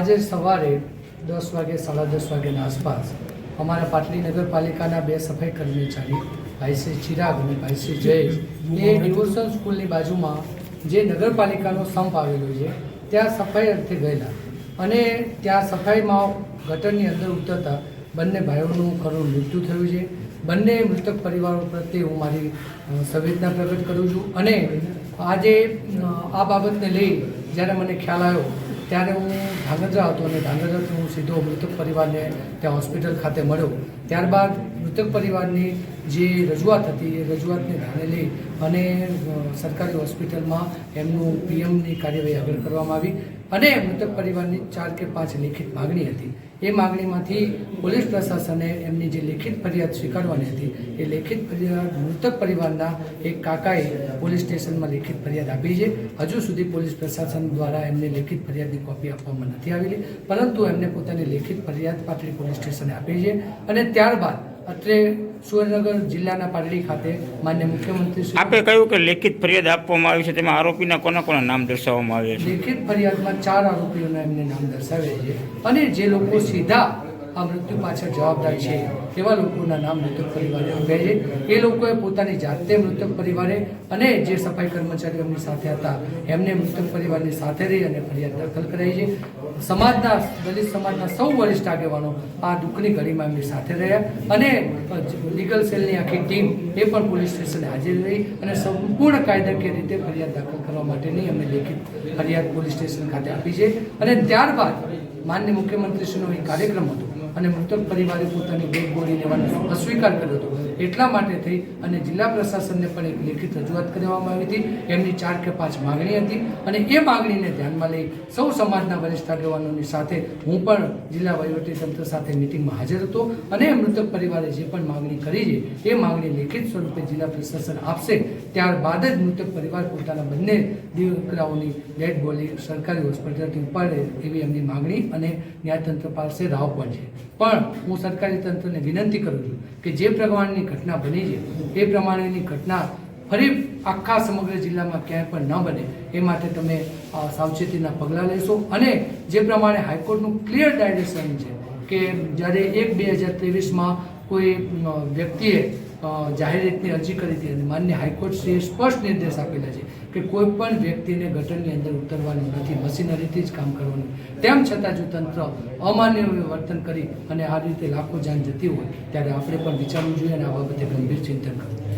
આજે સવારે દસ વાગે, સાડા દસ વાગ્યાના આસપાસ અમારા પાટલી નગરપાલિકાના બે સફાઈ કર્મચારી, ભાઈ શ્રી ચિરાગ અને ભાઈ શ્રી જયેશ, એ ડિવોશન સ્કૂલની બાજુમાં જે નગરપાલિકાનો સંપ આવેલો છે, ત્યાં સફાઈ અર્થે ગયેલા અને ત્યાં સફાઈમાં ગટરની અંદર ઉતરતા બંને ભાઈઓનું કરુણ મૃત્યુ થયું છે. બંને મૃતક પરિવારો પ્રત્યે હું મારી સંવેદના પ્રગટ કરું છું અને આજે આ બાબતને લઈ જ્યારે મને ખ્યાલ આવ્યો ત્યારે હું ધાંગધ્રા હતો અને ધાંગધ્રાથી હું સીધો મૃતક પરિવારને ત્યાં હોસ્પિટલ ખાતે મળ્યો. ત્યારબાદ મૃતક પરિવારની જે રજૂઆત હતી એ રજૂઆતને ધ્યાને લઈ અને સરકારી હોસ્પિટલમાં એમનું પીએમની કાર્યવાહી આગળ કરવામાં આવી અને મૃતક પરિવારની ચાર કે પાંચ લેખિત માગણી હતી. એ માગણીમાંથી પોલીસ પ્રશાસને એમની જે લેખિત ફરિયાદ સ્વીકારવાની હતી, એ લેખિત ફરિયાદ મૃતક પરિવારના એક કાકાએ પોલીસ સ્ટેશનમાં લેખિત ફરિયાદ આપી છે. હજુ સુધી પોલીસ પ્રશાસન દ્વારા એમને લેખિત ફરિયાદની કોપી આપવામાં નથી આવેલી, પરંતુ એમને પોતાની લેખિત ફરિયાદ પાટડી પોલીસ સ્ટેશને આપી છે અને ત્યારબાદ અત્રે સુરેન્દ્રનગર જિલ્લાના પાટડી ખાતે માન્ય મુખ્યમંત્રી આપે કહ્યું કે લેખિત ફરિયાદ આપવામાં આવી છે તેમાં આરોપીના કોના કોના નામ દર્શાવવામાં આવ્યા છે? લેખિત ફરિયાદમાં ચાર આરોપીઓના એમને નામ દર્શાવ્યા છે અને જે લોકો સીધા આ મૃત્યુ પાછળ જવાબદાર છે તેવા લોકોના નામ મૃતક પરિવારે આપ્યા છે. એ લોકોએ પોતાની જાતે મૃતક પરિવારે અને જે સફાઈ કર્મચારીઓ એમની સાથે હતા, એમને મૃતક પરિવારની સાથે રહી અને ફરિયાદ દાખલ કરાઈ છે. સમાજના, દલિત સમાજના સૌ વરિષ્ઠ આગેવાનો આ દુઃખની ઘડીમાં એમની સાથે રહ્યા અને લીગલ સેલની આખી ટીમ એ પણ પોલીસ સ્ટેશને હાજર રહી અને સંપૂર્ણ કાયદાકીય રીતે ફરિયાદ દાખલ કરવા માટેની અમે લેખિત ફરિયાદ પોલીસ સ્ટેશન ખાતે આપી છે. અને ત્યારબાદ માન્ય મુખ્યમંત્રીશ્રીનો એક કાર્યક્રમ હતો અને મૃતક પરિવારે પોતાની ભેટ બોલી લેવાનો અસ્વીકાર કર્યો હતો. એટલા માટે થઈ અને જિલ્લા પ્રશાસનને પણ એક લેખિત રજૂઆત કરવામાં આવી હતી. એમની ચાર કે પાંચ માગણી હતી અને એ માગણીને ધ્યાનમાં લઈ સૌ સમાજના વરિષ્ઠ આગેવાનોની સાથે હું પણ જિલ્લા વહીવટીતંત્ર સાથે મિટિંગમાં હાજર હતો અને મૃતક પરિવારે જે પણ માગણી કરી છે, એ માગણી લેખિત સ્વરૂપે જિલ્લા પ્રશાસન આપશે. ત્યારબાદ જ મૃતક પરિવાર પોતાના બંને દીકરાઓની ડેડ બોડી સરકારી હોસ્પિટલથી ઉપાડે એવી એમની માગણી અને ન્યાયતંત્ર પાસે રાહ પણ છે. પણ હું સરકારી તંત્રને વિનંતી કરું છું કે જે ઘટના બની છે. એ પ્રમાણેની ઘટના ફરી આખા સમગ્ર જિલ્લામાં ક્યાંય પણ ન બને. એ માટે તમે સાવચેતીના પગલાં લેશો અને જે પ્રમાણે હાઈકોર્ટનું ક્લિયર ડાયરેક્શન છે કે જ્યારે એક બે હજાર ત્રેવીસમાં કોઈ વ્યક્તિએ જાહેર રીતની અરજી કરી હતી અને માન્ય હાઈકોર્ટશ્રીએ સ્પષ્ટ નિર્દેશ આપેલા છે કે કોઈ પણ વ્યક્તિને ગટરની અંદર ઉતરવાનું નથી, મશીનરીથી જ કામ કરવાનું. તેમ છતાં જો તંત્ર અમાન્ય વર્તન કરી અને આ રીતે લાખો જાન જતી હોય, ત્યારે આપણે પણ વિચારવું જોઈએ અને આ બાબતે ગંભીર ચિંતન કરવું